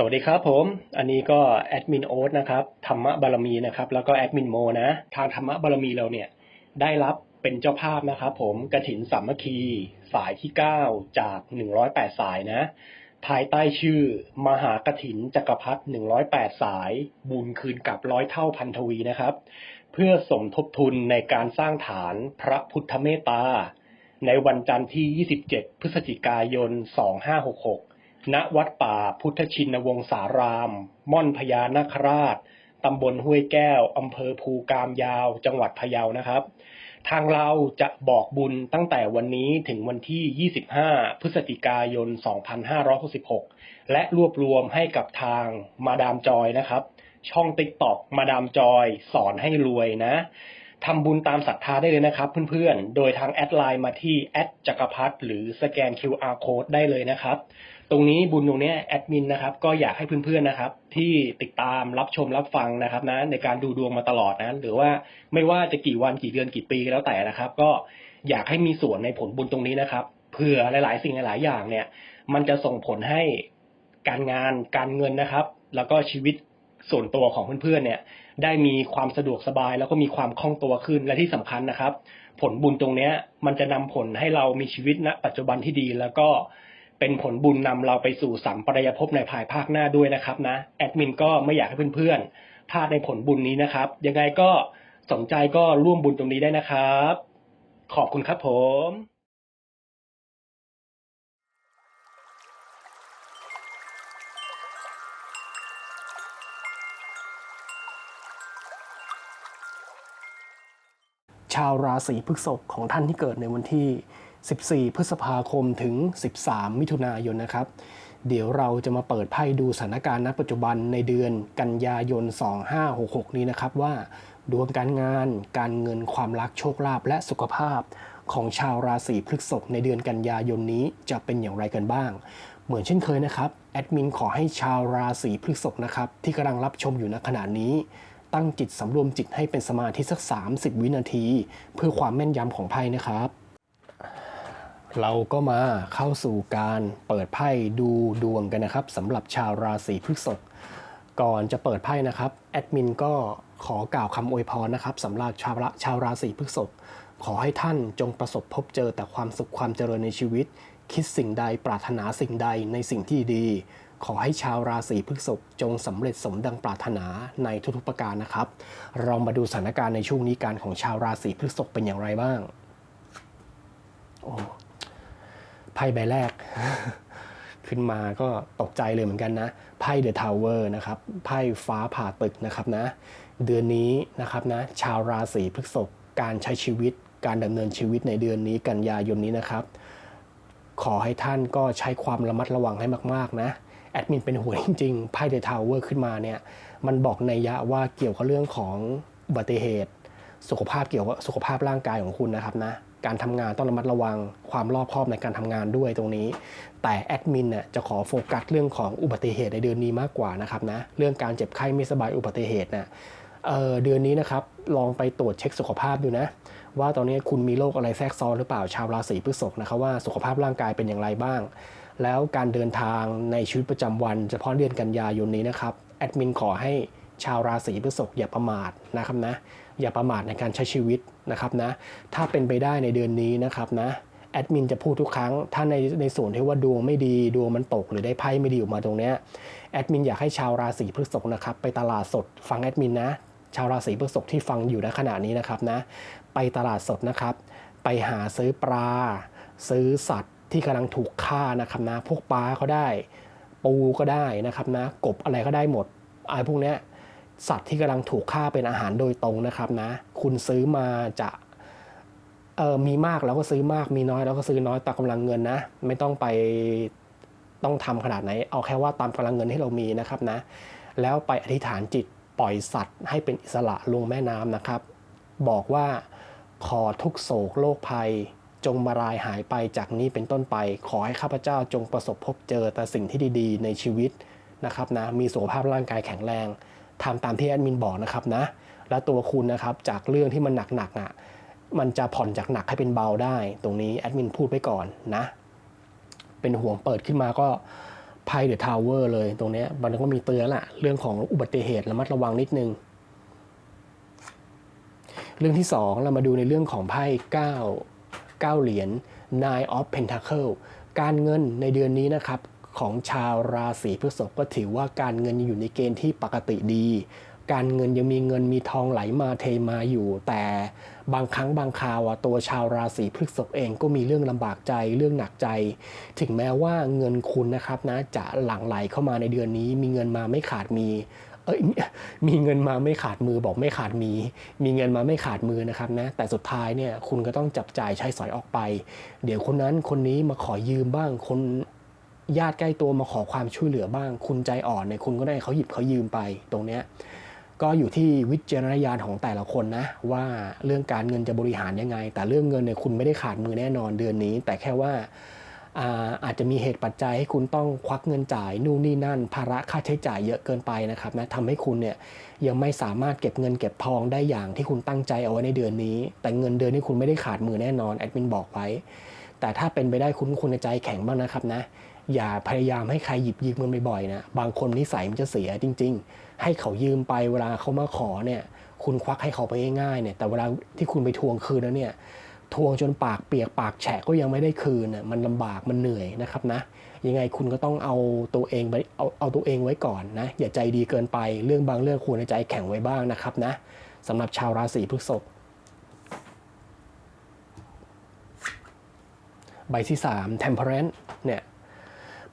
สวัสดีครับผม อันนี้ก็แอดมินโอ๊ตนะครับ ธรรมะบารมีนะครับ แล้วก็แอดมินโมนะ ทางธรรมะบารมีเราเนี่ยได้รับเป็นเจ้าภาพนะครับผมกระถินสามัคคีสายที่ 9 จาก 108 สายนะ ภายใต้ชื่อ มหากระถินจักรพรรดิ108 สาย บุญคืนกับร้อยเท่าพันทวีนะครับ เพื่อสมทบทุนในการสร้างฐานพระพุทธเมตตา ในวันจันทร์ที่ 27 พฤศจิกายน 2566 ณวัดป่าพุทธชินวงศาราม ม่อนพญานาคราชตำบลห้วยแก้วอำเภอภูกามยาว จังหวัดพะเยานะครับ ทางเราจะบอกบุญตั้งแต่วันนี้ถึงวันที่ 25 พฤศจิกายน 2566 และรวบรวมให้กับทางมาดามจอยนะครับ ช่องติ๊กตอกมาดามจอย สอนให้รวยนะทำบุญตามศรัทธาได้เลยนะครับเพื่อนๆ โดยทางแอดไลน์มาที่แอดจักรพัฒหรือสแกน QR code ได้เลยนะครับ ตรงนี้บุญตรงนี้แอดมินนะครับ ก็อยากให้เพื่อนๆนะครับ ที่ติดตามรับชมรับฟังนะครับนะในการดูดวงมาตลอดนะหรือว่าไม่ว่าจะกี่วันกี่เดือนกี่ปีก็แล้วแต่นะครับ ก็อยากให้มีส่วนในผลบุญตรงนี้นะครับเผื่อหลาย ๆ สิ่งหลายๆอย่างเนี่ย มันจะส่งผลให้การงานการเงินนะครับ แล้วก็ชีวิตส่วนตัวของเพื่อนๆเนี่ย ได้มีความสะดวกสบาย แล้วก็มีความคล่องตัวขึ้นและที่สำคัญนะครับ ผลบุญตรงเนี้ย มันจะนำผลให้เรามีชีวิตณ ปัจจุบันที่ดีแล้วก็ เป็นผลบุญนำเราไปสู่สัมปรายภพในภายภาคหน้าด้วยนะครับนะแอดมินก็ไม่อยากให้เพื่อนๆพลาดในผลบุญนี้นะครับ ยังไงก็สนใจก็ร่วมบุญตรงนี้ได้นะครับ ขอบคุณครับผมชาวราศีพฤษภของท่านที่เกิดในวันที่ 14 พฤษภาคมถึง 13 มิถุนายนนะครับ เดี๋ยวเราจะมาเปิดไพ่ดูสถานการณ์ณปัจจุบันในเดือนกันยายน 2566 นี้นะครับว่าดวงการงาน การเงินความรักโชคลาภและสุขภาพ ของชาวราศีพฤษภในเดือนกันยายนนี้จะเป็นอย่างไรกันบ้าง เหมือนเช่นเคยนะครับแอดมินขอให้ชาวราศีพฤษภนะครับที่กำลังรับชมอยู่ณขณะนี้ตั้งจิตสำรวมจิตให้เป็นสมาธิสัก 30 วินาที เพื่อความแม่นยำของไพ่นะครับ เราก็มาเข้าสู่การเปิดไพ่ดูดวงกันนะครับสำหรับชาวราศีพฤษภก่อนจะเปิดไพ่นะครับแอดมินก็ขอกล่าวคำอวยพรนะครับสำหรับชาวชาวราศีพฤษภขอให้ท่านจงประสบพบเจอแต่ความสุขความเจริญในชีวิต คิดสิ่งใดปรารถนาสิ่งใดในสิ่งที่ดี ขอให้ชาวราศีพฤษภจงสำเร็จสมดังปรารถนาในทุกๆประการนะครับ เรามาดูสถานการณ์ในช่วงนี้การของชาวราศีพฤษภเป็นอย่างไรบ้างโอ้ ไพ่ใบแรก ขึ้นมาก็ตกใจเลยเหมือนกันนะไพ่เดอะทาวเวอร์นะครับไพ่ฟ้าผ่าตึกนะครับนะ เดือนนี้นะครับนะชาวราศีพฤษภการใช้ชีวิต การดำเนินชีวิตในเดือนนี้กันยายนนี้นะครับ ขอให้ท่านก็ใช้ความระมัดระวังให้มากๆนะแอดมินเป็นห่วงจริงๆไพ่เดอะทาวเวอร์ขึ้นมาเนี่ยมันบอกในยยะว่าเกี่ยวกับเรื่องของอุบัติเหตุ สุขภาพเกี่ยวกับสุขภาพร่างกายของคุณนะครับนะการทำงานต้องระมัดระวังความรอบคอบในการทำงานด้วยตรงนี้ แต่แอดมินเนี่ยจะขอโฟกัสเรื่องของอุบัติเหตุในเดือนนี้มากกว่านะครับนะเรื่องการเจ็บไข้ไม่สบายอุบัติเหตุนะเเดือนนี้นะครับลองไปตรวจเช็คสุขภาพดูนะ ว่าตอนนี้คุณมีโรคอะไรแทรกซ้อนหรือเปล่าชาวราศีพฤษภนะครับว่าสุขภาพร่างกายเป็นอย่างไรบ้าง แล้วการเดินทางในชีวิตประจำวันเฉพาะเดือนกันยายนนี้นะครับแอดมินขอให้ชาวราศีพฤษภอย่าประมาทนะครับนะ อย่าประมาทในการใช้ชีวิตนะครับนะถ้าเป็นไปได้ในเดือนนี้นะครับนะแอดมินจะพูดทุกครั้ง ถ้าในในส่วนที่ว่าดวงไม่ดีดวงมันตกหรือได้ไพ่ไม่ดีออกมาตรงเนี้ยแอดมินอยากให้ชาวราศีพฤษภนะครับไปตลาดสดฟังแอดมินนะ ชาวราศีพฤษภที่ฟังอยู่ณขณะนี้นะครับนะไปตลาดสดนะครับ ไปหาซื้อปลา ซื้อสัตว์ที่กำลังถูกฆ่านะครับนะพวกปลาก็ได้ ปูก็ได้นะครับนะกบอะไรก็ได้หมดไอ้พวกเนี้ย สัตว์ที่กำลังถูกฆ่าเป็นอาหารโดยตรงนะครับนะ คุณซื้อมาจะเออมีมากแล้วก็ซื้อมากมีน้อยแล้วก็ซื้อน้อยตามกำลังเงินนะ ไม่ต้องไปต้องทำขนาดไหน เอาแค่ว่าตามกำลังเงินที่เรามีนะครับนะ แล้วไปอธิษฐานจิตปล่อยสัตว์ให้เป็นอิสระลงแม่น้ำนะครับ บอกว่าขอทุกโศกโรคภัย จงมารายหายไปจากนี้เป็นต้นไป ขอให้ข้าพเจ้าจงประสบพบเจอแต่สิ่งที่ดี ๆ ในชีวิตนะครับนะมีสุขภาพร่างกายแข็งแรง ทำตามที่แอดมินบอกนะครับนะ และตัวคุณนะครับจากเรื่องที่มันหนักๆอะมันจะผ่อนจากหนักให้เป็นเบาได้ ตรงนี้แอดมินพูดไปก่อนนะ เป็นห่วงเปิดขึ้นมาก็ไพ่เดอะทาวเวอร์เลยตรงนี้มันก็มีเตือนละเรื่องของอุบัติเหตุระมัดระวังนิดนึง เรื่องที่สองเรามาดูในเรื่องของไพ่9 9เหรียญ Nine of Pentacle การเงินในเดือนนี้นะครับ ของชาวราศีพฤษภก็ถือว่าการเงินยังอยู่ในเกณฑ์ที่ปกติดี การเงินยังมีเงินมีทองไหลมาเทมาอยู่ แต่บางครั้งบางคราวะตัวชาวราศีพฤษภเองก็มีเรื่องลำบากใจเรื่องหนักใจ ถึงแม้ว่าเงินคุณนะครับนะจะหลั่งไหลเข้ามาในเดือนนี้ มีเงินมาไม่ขาดมีเอ้ยมีเงินมาไม่ขาดมือบอกไม่ขาดมี มีเงินมาไม่ขาดมือนะครับนะ แต่สุดท้ายเนี่ยคุณก็ต้องจับจ่ายใช้สอยออกไป เดี๋ยวคนนั้นคนนี้มาขอยืมบ้างคน ญาติใกล้ตัวมาขอความช่วยเหลือบ้าง คุณใจอ่อนเนี่ยคุณก็ได้เขาหยิบเขายืมไปตรงเนี้ยก็อยู่ที่วิจารณญาณของแต่ละคนนะ ว่าเรื่องการเงินจะบริหารยังไง แต่เรื่องเงินเนี่ยคุณไม่ได้ขาดมือแน่นอนเดือนนี้ แต่แค่ว่าอาอาจจะมีเหตุปัจจัยให้คุณต้องควักเงินจ่ายนู่นนี่นั่น ภาระค่าใช้จ่ายเยอะเกินไปนะครับนะทำให้คุณเนี่ยยังไม่สามารถเก็บเงินเก็บทองได้อย่างที่คุณตั้งใจเอาไว้ในเดือนนี้ แต่เงินเดือนนี้คุณไม่ได้ขาดมือแน่นอนแอดมินบอกไว้แต่ถ้าเป็นไปได้คุณคุณใจแข็งบ้างนะครับนะ อย่าพยายามให้ใครหยิบยืมเงินบ่อยๆนะบางคนนิสัยมันจะเสียจริง ๆ ให้เขายืมไปเวลาเขามาขอเนี่ย คุณควักให้เขาไปง่ายๆเนี่ยแต่เวลาที่คุณไปทวงคืนแล้วเนี่ยทวงจนปากเปียกปากแฉะก็ยังไม่ได้คืนน่ะมันลำบากมันเหนื่อยนะครับนะ ยังไงคุณก็ต้องเอาตัวเองไปเอาเอาตัวเองไว้ก่อนนะ อย่าใจดีเกินไปเรื่องบางเรื่องควรใจแข็งไว้บ้างนะครับนะสำหรับชาวราศีพฤษภใบที่ 3 temperance เนี่ย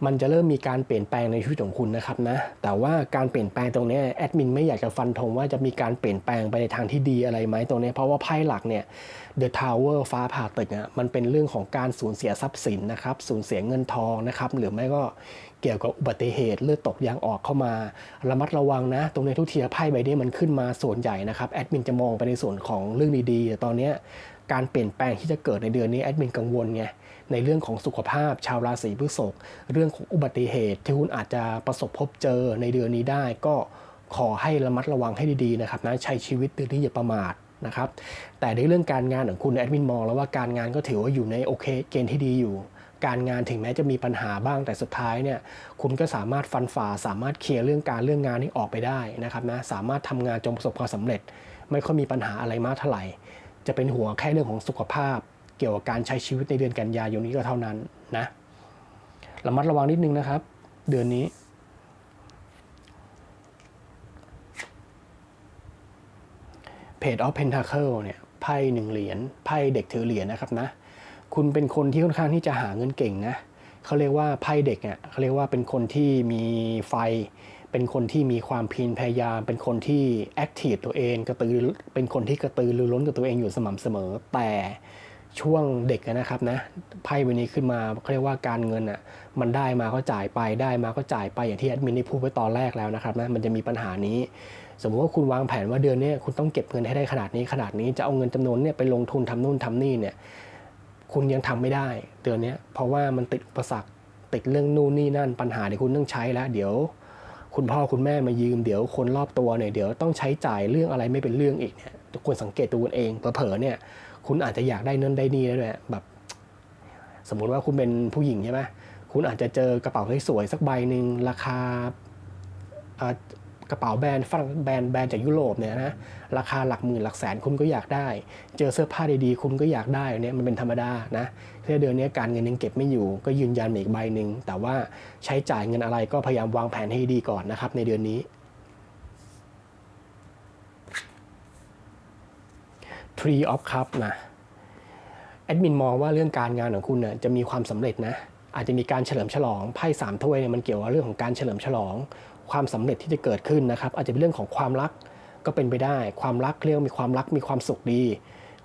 มันจะเริ่มมีการเปลี่ยนแปลงในชีวิตของคุณนะครับนะ แต่ว่าการเปลี่ยนแปลงตรงนี้แอดมินไม่อยากจะฟันธงว่าจะมีการเปลี่ยนแปลงไปในทางที่ดีอะไรไหมตรงนี้ เพราะว่าไพ่หลักเนี่ย The Tower ฟ้าผ่าตึกอะมันเป็นเรื่องของการสูญเสียทรัพย์สินนะครับสูญเสียเงินทองนะครับหรือไม่ก็เกี่ยวกับอุบัติเหตุเลือดตกยางออกเข้ามา ระมัดระวังนะ ตรงในทุกทีไพ่ใบนี้มันขึ้นมาส่วนใหญ่นะครับแอดมินจะมองไปในส่วนของเรื่องดีๆแต่ตอนนี้การเปลี่ยนแปลงที่จะเกิดในเดือนนี้แอดมินกังวลไง ในเรื่องของสุขภาพชาวราศีพฤษภเรื่องของอุบัติเหตุ ที่คุณอาจจะประสบพบเจอในเดือนนี้ได้ ก็ขอให้ระมัดระวังให้ดีๆนะครับนะใช้ชีวิตเดือนนี้อย่าประมาทนะครับแต่ในเรื่องการงานของคุณแอดมินมองแล้วว่าการงานก็ถือว่าอยู่ในโอเคเกณฑ์ที่ดีอยู่การงานถึงแม้จะมีปัญหาบ้างแต่สุดท้ายเนี่ยคุณก็สามารถฟันฝ่า สามารถเคลียร์เรื่องการเรื่องงานนี้ออกไปได้นะครับนะสามารถทำงานจนประสบความสำเร็จ ไม่ค่อยมีปัญหาอะไรมากเท่าไหร่ จะเป็นห่วงแค่เรื่องของสุขภาพ เกี่ยวกับการใช้ชีวิตในเดือนกันยายนนี้ก็เท่านั้นนะระมัดระวังนิดนึงนะครับ เดือนนี้ เพจออฟเพนทาเคิลเนี่ยไพ่หนึ่งเหรียญไพ่เด็กถือเหรียญนะครับนะ คุณเป็นคนที่ค่อนข้างที่จะหาเงินเก่งนะเขาเรียกว่าไพ่เด็กเนี่ยเขาเรียกว่าเป็นคนที่มีไฟ เป็นคนที่มีความเพียรพยายาม เป็นคนที่แอคทีฟตัวเองกระตือเป็นคนที่กระตือรือร้นกับตัวเองอยู่สม่ำเสมอ แต่ ช่วงเด็กนะครับนะไพ่ใบนี้ขึ้นมาเขาเรียกว่าการเงินอะมันได้มาก็จ่ายไปได้มาก็จ่ายไปอย่างที่แอดมินได้พูดไว้ตอนแรกแล้วนะครับนะมันจะมีปัญหานี้ สมมติว่าคุณวางแผนว่าเดือนนี้คุณต้องเก็บเงินให้ได้ขนาดนี้ขนาดนี้จะเอาเงินจำนวนเนี่ยไปลงทุนทำนู่นทำนี่เนี่ยคุณยังทำไม่ได้เดือนนี้เพราะว่ามันติดอุปสรรคติดเรื่องนู่นนี่นั่นปัญหาที่คุณต้องใช้แล้วเดี๋ยว คุณพ่อคุณแม่มายืมเดี๋ยวคนรอบตัวเนี่ยเดี๋ยวต้องใช้จ่ายเรื่องอะไรไม่เป็นเรื่องอีกเนี่ยทุกคนสังเกตตัวเองเผลอเนี่ย คุณอาจจะอยากได้เนินได้นี่แล้ด้วยแบบ สมมุติว่าคุณเป็นผู้หญิงใช่ไหมคุณอาจจะเจอกระเป๋าสวยๆสักใบหนึ่งราคากระเป๋าแบรนด์ฝรั่งแบรนด์แบรนด์จากยุโรปเนี่ยนะราคาหลักหมื่นหลักแสนคุณก็อยากได้ เจอเสื้อผ้าดีๆ คุณก็อยากได้เนี่ยมันเป็นธรรมดานะแค่เดือนนี้การเงินยังเก็บไม่อยู่ ก็ยืนยันอีกใบหนึ่งแต่ว่าใช้จ่ายเงินอะไรก็พยายามวางแผนให้ดีก่อนนะครับในเดือนนี้ Tree of Cup นะแอดมินมองว่าเรื่องการงานของคุณเนี่ยจะมีความสำเร็จนะอาจจะมีการเฉลิมฉลองไพ่สามถ้วยเนี่ยมันเกี่ยวกับเรื่องของการเฉลิมฉลอง ความสำเร็จที่จะเกิดขึ้นนะครับ อาจจะเป็นเรื่องของความรักก็เป็นไปได้ ความรักเรียกว่ามีความรักมีความสุขดี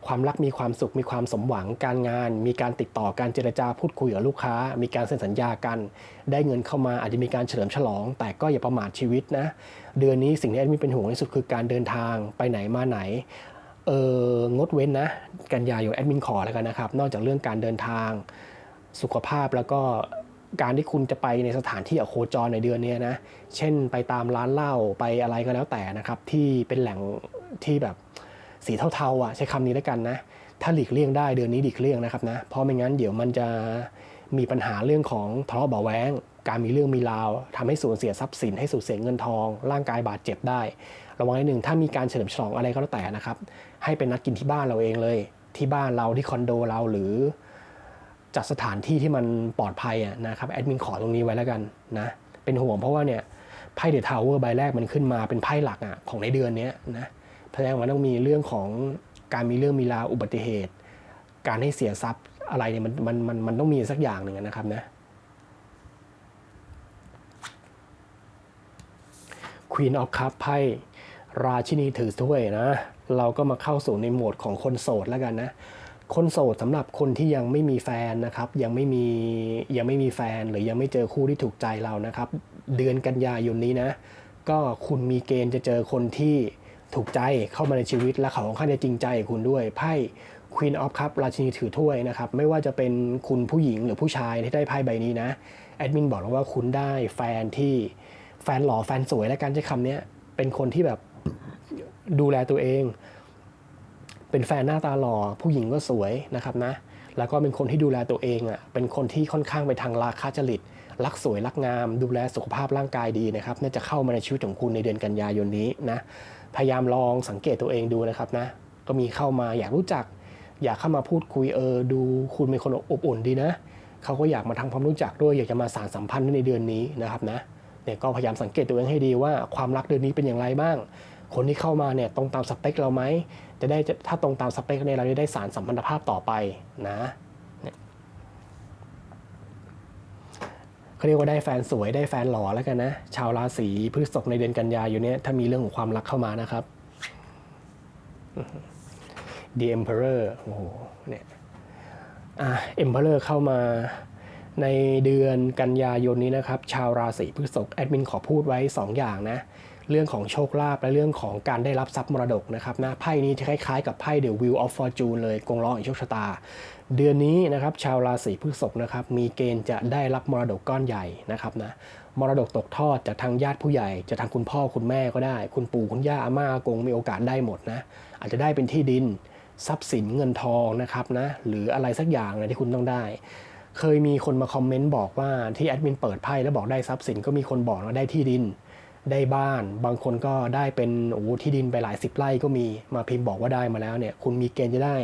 ความรักมีความสุขมีความสมหวังการงาน มีการติดต่อการเจรจาพูดคุยกับลูกค้า มีการเซ็นสัญญากัน ได้เงินเข้ามาอาจจะมีการเฉลิมฉลอง แต่ก็อย่าประมาทชีวิตนะ เดือนนี้สิ่งที่แอดมินเป็นห่วงที่สุดคือการเดินทางไปไหนมาไหน เอองดเว้นนะ กันยายนแอดมินขอแล้วกันนะครับ นอกจากเรื่องการเดินทางสุขภาพแล้วก็การที่คุณจะไปในสถานที่อโคจรในเดือนนี้นะ เช่นไปตามร้านเหล้าไปอะไรก็แล้วแต่นะครับ ที่เป็นแหล่งที่แบบสีเทาๆอะใช้คำนี้แล้วกันนะ ถ้าหลีกเลี่ยงได้เดือนนี้หลีกเลี่ยงนะครับนะ เพราะไม่งั้นเดี๋ยวมันจะมีปัญหาเรื่องของทะเลาะเบาะแว้งการมีเรื่องมีราวทำให้สูญเสียทรัพย์สินให้สูญเสียเงินทอง ร่างกายบาดเจ็บได้ ระวังให้หนึ่งถ้ามีการเฉลิมฉลองอะไรก็แล้วแต่นะครับ ให้เป็นนัดกินที่บ้านเราเองเลย ที่บ้านเราที่คอนโดเราหรือจัดสถานที่ที่มันปลอดภัยนะครับแอดมินขอตรงนี้ไว้แล้วกันนะเป็นห่วงเพราะว่าเนี่ยไพ่เดอะทาวเวอร์ใบแรกมันขึ้นมาเป็นไพ่หลักอะของในเดือนนี้นะแสดงว่าต้องมีเรื่องของการมีเรื่องมีราวอุบัติเหตุ การให้เสียทรัพย์อะไรเนี่ยมันมันมันมันต้องมีสักอย่างหนึ่งนะครับนะ Queen of Cup ไพ่ ราชินีถือถ้วยนะ เราก็มาเข้าสู่ในโหมดของคนโสดแล้วกันนะ คนโสดสำหรับคนที่ยังไม่มีแฟนนะครับ ยังไม่มียังไม่มีแฟนหรือยังไม่เจอคู่ที่ถูกใจเรานะครับ เดือนกันยายนนี้นะ ก็คุณมีเกณฑ์จะเจอคนที่ถูกใจเข้ามาในชีวิตและเขาค่อนข้างจะจริงใจคุณด้วยไพ่ Queen of Cup ราชินีถือถ้วยนะครับ ไม่ว่าจะเป็นคุณผู้หญิงหรือผู้ชายที่ได้ไพ่ใบนี้นะแอดมินบอกแล้วว่าคุณได้แฟนที่แฟนหล่อแฟนสวยและกันใช้คำนี้เป็นคนที่แบบ ดูแลตัวเอง เป็นแฟนหน้าตาหล่อผู้หญิงก็สวยนะครับนะ แล้วก็เป็นคนที่ดูแลตัวเองอะเป็นคนที่ค่อนข้างไปทางราคาจริต รักสวยรักงาม ดูแลสุขภาพร่างกายดีนะครับน่าจะเข้ามาในชีวิตของคุณในเดือนกันยายนนี้นะพยายามลองสังเกตตัวเองดูนะครับนะ ก็มีเข้ามาอยากรู้จัก อยากเข้ามาพูดคุยเออดูคุณเป็นคนอบอุ่นดีนะเขาก็อยากมาทำความรู้จักด้วยอยากจะมาสานสัมพันธ์ในเดือนนี้นะครับนะเนี่ยก็พยายามสังเกตตัวเองให้ดีว่าความรักเดือนนี้เป็นอย่างไรบ้าง คนที่เข้ามาเนี่ยตรงตามสเปคเราไหมจะได้ถ้าตรงตามสเปคเนี่ยเราจะได้สารสัมพันธภาพต่อไปนะเนี่ยเขาเรียกว่าได้แฟนสวยได้แฟนหล่อแล้วกันนะ ชาวราศีพฤษภในเดือนกันยายนเนี้ยถ้ามีเรื่องของความรักเข้ามานะครับ The Emperor โอ้โหเนี่ยอะ Emperor เข้ามาในเดือนกันยายนนี้นะครับ ชาวราศีพฤษภแอดมินขอพูดไว้ 2 อย่างนะ เรื่องของโชคลาภและเรื่องของการได้รับทรัพย์มรดกนะครับนะไพ่นี้จะคล้ายๆกับไพ่ The Wheel of Fortune เลยกงล้อแห่งโชคชะตา เดือนนี้นะครับชาวราศีพฤษภนะครับมีเกณฑ์จะได้รับมรดกก้อนใหญ่นะครับนะมรดกตกทอดจากทางญาติผู้ใหญ่ จะทางคุณพ่อคุณแม่ก็ได้ คุณปู่คุณย่าอาม่าอากงมีโอกาสได้หมดนะอาจจะได้เป็นที่ดินทรัพย์สินเงินทองนะครับนะหรืออะไรสักอย่างนะที่คุณต้องได้เคยมีคนมาคอมเมนต์บอกว่าที่แอดมินเปิดไพ่แล้วบอกได้ทรัพย์สินก็มีคนบอกว่าได้ที่ดิน ได้บ้าน บางคนก็ได้เป็นโอ้ที่ดินไปหลายสิบไร่ก็มีมาพิมพ์บอกว่าได้มาแล้วเนี่ยคุณมีเกณฑ์จะได้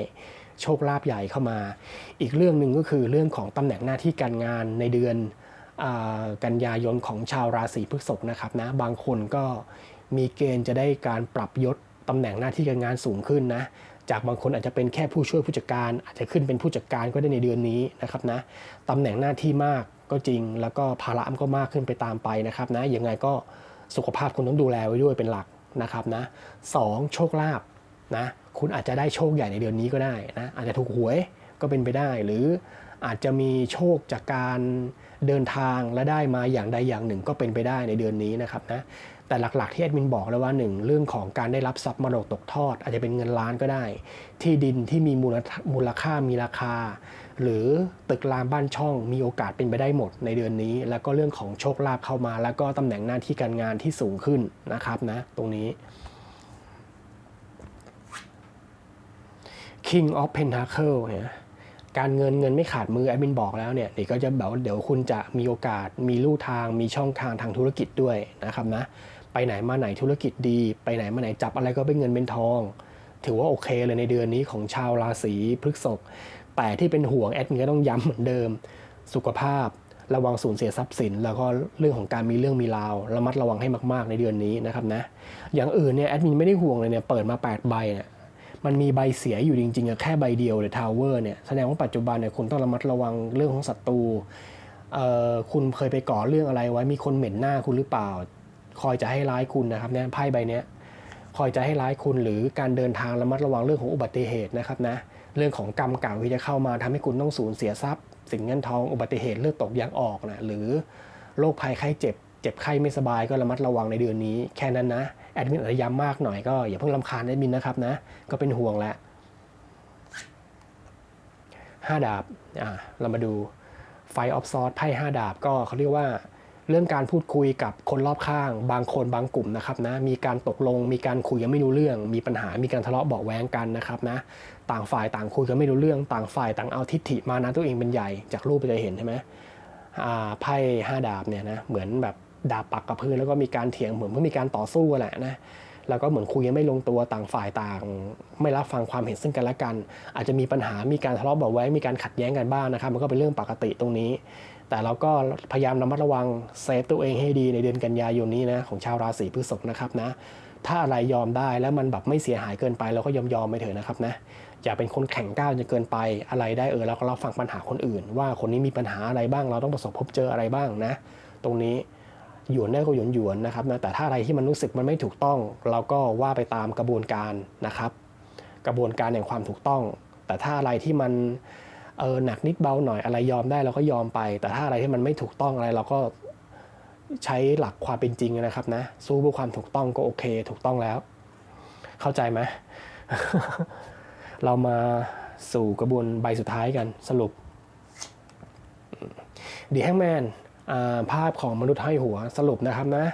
โชคลาภใหญ่เข้ามา อีกเรื่องหนึ่งก็คือเรื่องของตำแหน่งหน้าที่การงานในเดือนอกันยายนของชาวราศีพฤษภนะครับนะบางคนก็มีเกณฑ์จะได้การปรับยศตำแหน่งหน้าที่การงานสูงขึ้นนะจากบางคนอาจจะเป็นแค่ผู้ช่วยผู้จัดการ อาจจะขึ้นเป็นผู้จัดการก็ได้ในเดือนนี้นะครับนะตำแหน่งหน้าที่มากก็จริง แล้วก็ภาระมันก็มากขึ้นไปตามไปนะครับนะยังไงก็ สุขภาพคุณต้องดูแลไว้ด้วยเป็นหลักนะครับนะสองโชคลาภนะคุณอาจจะได้โชคใหญ่ในเดือนนี้ก็ได้นะอาจจะถูกหวยก็เป็นไปได้ หรืออาจจะมีโชคจากการเดินทางและได้มาอย่างใดอย่างหนึ่งก็เป็นไปได้ในเดือนนี้นะครับนะแต่หลักๆที่แอดมินบอกแล้วว่าหนึ่งเรื่องของการได้รับทรัพย์มรดกตกทอด อาจจะเป็นเงินล้านก็ได้ ที่ดินที่มีมูลมูลค่ามีราคา หรือตึกรามบ้านช่องมีโอกาสเป็นไปได้หมดในเดือนนี้ แล้วก็เรื่องของโชคลาภเข้ามา แล้วก็ตำแหน่งหน้าที่การงานที่สูงขึ้นนะครับนะตรงนี้ King of Pentacle เนี่ยการเงินเงินไม่ขาดมือแอดมินบอกแล้วเนี่ยเดี๋ยวก็จะแบบว่าเดี๋ยวคุณจะมีโอกาสมีลู่ทางมีช่องทางทางธุรกิจด้วยนะครับนะไปไหนมาไหนธุรกิจดี ไปไหนมาไหนจับอะไรก็เป็นเงินเป็นทอง ถือว่าโอเคเลยในเดือนนี้ของชาวราศีพฤษภ แต่ที่เป็นห่วงแอดมินก็ต้องย้ำเหมือนเดิม สุขภาพระวังสูญเสียทรัพย์สิน แล้วก็เรื่องของการมีเรื่องมีราวระมัดระวังให้มาก ๆ ในเดือนนี้นะครับนะอย่างอื่นเนี่ยแอดมินไม่ได้ห่วงเลยเนี่ยเปิดมา 8 ใบเนี่ยมันมีใบเสียอยู่จริงๆแค่ใบเดียวเลยทาวเวอร์เนี่ยแสดงว่าปัจจุบันเนี่ยคุณต้องระมัดระวังเรื่องของศัตรูคุณเคยไปก่อเรื่องอะไรไว้มีคนเหม็นหน้าคุณหรือเปล่า คอยจะให้ร้ายคุณนะครับเนี่ยไพ่ใบเนี้ยคอยจะให้ร้ายคุณหรือการเดินทางระมัดระวังเรื่องของอุบัติเหตุนะครับนะ เรื่องของกรรมเก่าที่จะเข้ามาทำให้คุณต้องสูญเสียทรัพย์ สิ่งเงินทองอุบัติเหตุเลือดตกยางออกนะหรือโรคภัยไข้เจ็บ เจ็บไข้ไม่สบายก็ระมัดระวังในเดือนนี้แค่นั้นนะแอดมินอาจจะย้ำมากหน่อยก็อย่าเพิ่งลำคาญแอดมินนะครับนะก็เป็นห่วงแหละห้าดาบอ่าเรามาดูไฟออฟซอร์ไพ่ห้าดาบก็เขาเรียกว่า เรื่องการพูดคุยกับคนรอบข้าง บางคนบางกลุ่มนะครับนะมีการตกลงมีการคุยยังไม่รู้เรื่อง มีปัญหามีการทะเลาะเบาะแว้งกันนะครับนะต่างฝ่ายต่างคุยกันไม่รู้เรื่อง ต่างฝ่ายต่างเอาทิฐิมานะตัวเองเป็นใหญ่จากรูปไปจะเห็นใช่ไหมอ่าไพ่ห้าดาบเนี่ยนะเหมือนแบบดาบปักกับพื้นแล้วก็มีการเถียงเหมือนเพื่อมีการต่อสู้แหละนะ แล้วก็เหมือนคุยกันไม่ลงตัวต่างฝ่ายต่าง ไม่รับฟังความเห็นซึ่งกันและกัน อาจจะมีปัญหามีการทะเลาะเบาะแว้งมีการขัดแย้งกันบ้างนะครับ มันก็เป็นเรื่องปกติตรงนี้ แต่เราก็พยายามระมัดระวังเซฟตัวเองให้ดีในเดือนกันยายนนี้นะของชาวราศีพฤษภนะครับนะถ้าอะไรยอมได้แล้วมันแบบไม่เสียหายเกินไปเราก็ยอมยอมไปเถอะนะครับนะอย่าเป็นคนแข่งก้าวจนเกินไปอะไรได้เออแล้วก็รับฟังปัญหาคนอื่น ว่าคนนี้มีปัญหาอะไรบ้างเราต้องประสบพบเจออะไรบ้างนะ ตรงนี้ หยวนได้ก็หยวนหยวนนะครับนะแต่ถ้าอะไรที่มันรู้สึกมันไม่ถูกต้อง เราก็ว่าไปตามกระบวนการนะครับ กระบวนการแห่งความถูกต้อง แต่ถ้าอะไรที่มันเออหนักนิดเบาหน่อยอะไรยอมได้เราก็ยอมไป แต่ถ้าอะไรที่มันไม่ถูกต้องอะไรเราก็ใช้หลักความเป็นจริงนะครับนะสู้เพื่อความถูกต้องก็โอเค ถูกต้องแล้ว เข้าใจไหมเรามาสู่กระบวนใบสุดท้ายกันสรุปดีแฮงแมน ภาพของมนุษย์ให้หัวสรุปนะครับนะ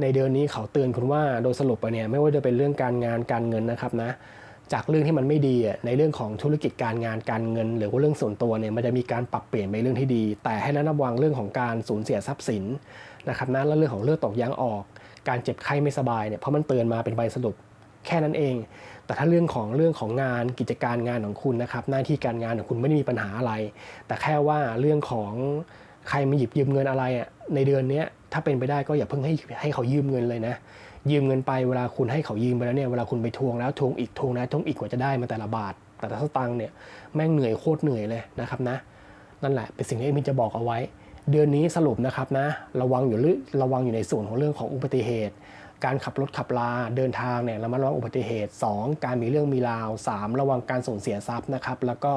ในเดือนนี้เขาเตือนคุณว่าโดยสรุปไปเนี่ยไม่ว่าจะเป็นเรื่องการงานการเงินนะครับนะจากเรื่องที่มันไม่ดีในเรื่องของธุรกิจการงานการเงิน หรือว่าเรื่องส่วนตัวเนี่ยมันจะมีการปรับเปลี่ยนไปเรื่องที่ดี แต่ให้ระวังเรื่องของการสูญเสียทรัพย์สินนะครับนะแล้วเรื่องของเลือดตกยางออก การเจ็บไข้ไม่สบายเนี่ยเพราะมันเตือนมาเป็นใบสรุปแค่นั้นเอง แต่ถ้าเรื่องของเรื่องของงานกิจการงานของคุณนะครับหน้าที่การงานของคุณไม่ได้มีปัญหาอะไร แต่แค่ว่าเรื่องของ ใครมาหยิบยืมเงินอะไรอะในเดือนนี้ถ้าเป็นไปได้ก็อย่าเพิ่งให้ให้เขายืมเงินเลยนะ ยืมเงินไปเวลาคุณให้เขายืมไปแล้วเนี่ยเวลาคุณไปทวงแล้วทวงอีกทวงแล้วทวงอีกกว่าจะได้มาแต่ละบาท แต่ละสตางค์เนี่ยแม่งเหนื่อยโคตรเหนื่อยเลยนะครับนะนั่นแหละเป็นสิ่งที่เอมินจะบอกเอาไว้ เดือนนี้สรุปนะครับนะระวังอยู่เรื่อระวังอยู่ในส่วนของเรื่องของอุบัติเหตุ การขับรถขับลาเดินทางเนี่ยระมัดระวังอุบัติเหตุ 2 การมีเรื่องมีราว 3 ระวังการสูญเสียทรัพย์นะครับแล้วก็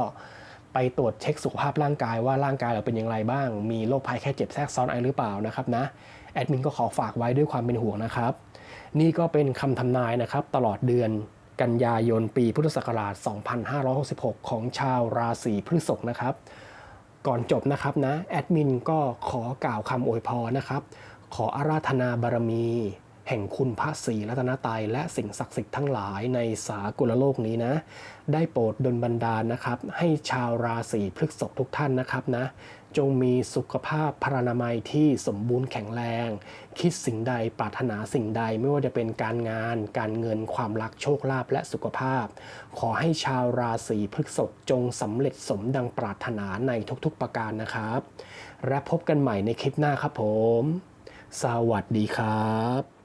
ไปตรวจเช็คสุขภาพร่างกายว่าร่างกายเราเป็นอย่างไรบ้าง มีโรคภัยแค่เจ็บแทรกซ้อนอะไรหรือเปล่านะครับนะแอดมินก็ขอฝากไว้ด้วยความเป็นห่วงนะครับ นี่ก็เป็นคำทำนายนะครับ ตลอดเดือนกันยายนปีพุทธศักราช 2566 ของชาวราศีพฤษภนะครับ ก่อนจบนะครับนะแอดมินก็ขอกล่าวคำอวยพรนะครับ ขออาราธนาบารมี แห่งคุณพระศรีรัตนตรัยและสิ่งศักดิ์สิทธิ์ทั้งหลายในสากลโลกนี้นะ ได้โปรดดลบันดาลนะครับ ให้ชาวราศีพฤษภทุกท่านนะครับนะจงมีสุขภาพพรรณนามัยที่สมบูรณ์แข็งแรง คิดสิ่งใดปรารถนาสิ่งใดไม่ว่าจะเป็นการงาน การเงินความรักโชคลาภและสุขภาพ ขอให้ชาวราศีพฤษภจงสำเร็จสมดังปรารถนาในทุกๆประการนะครับ และพบกันใหม่ในคลิปหน้าครับผม สวัสดีครับ